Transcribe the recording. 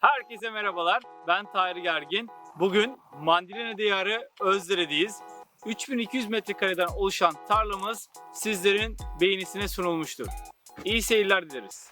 Herkese merhabalar. Ben Tahir Gergin. Bugün Mandilina Diyarı Özdere'deyiz. 3200 metrekareden oluşan tarlamız sizlerin beğenisine sunulmuştur. İyi seyirler dileriz.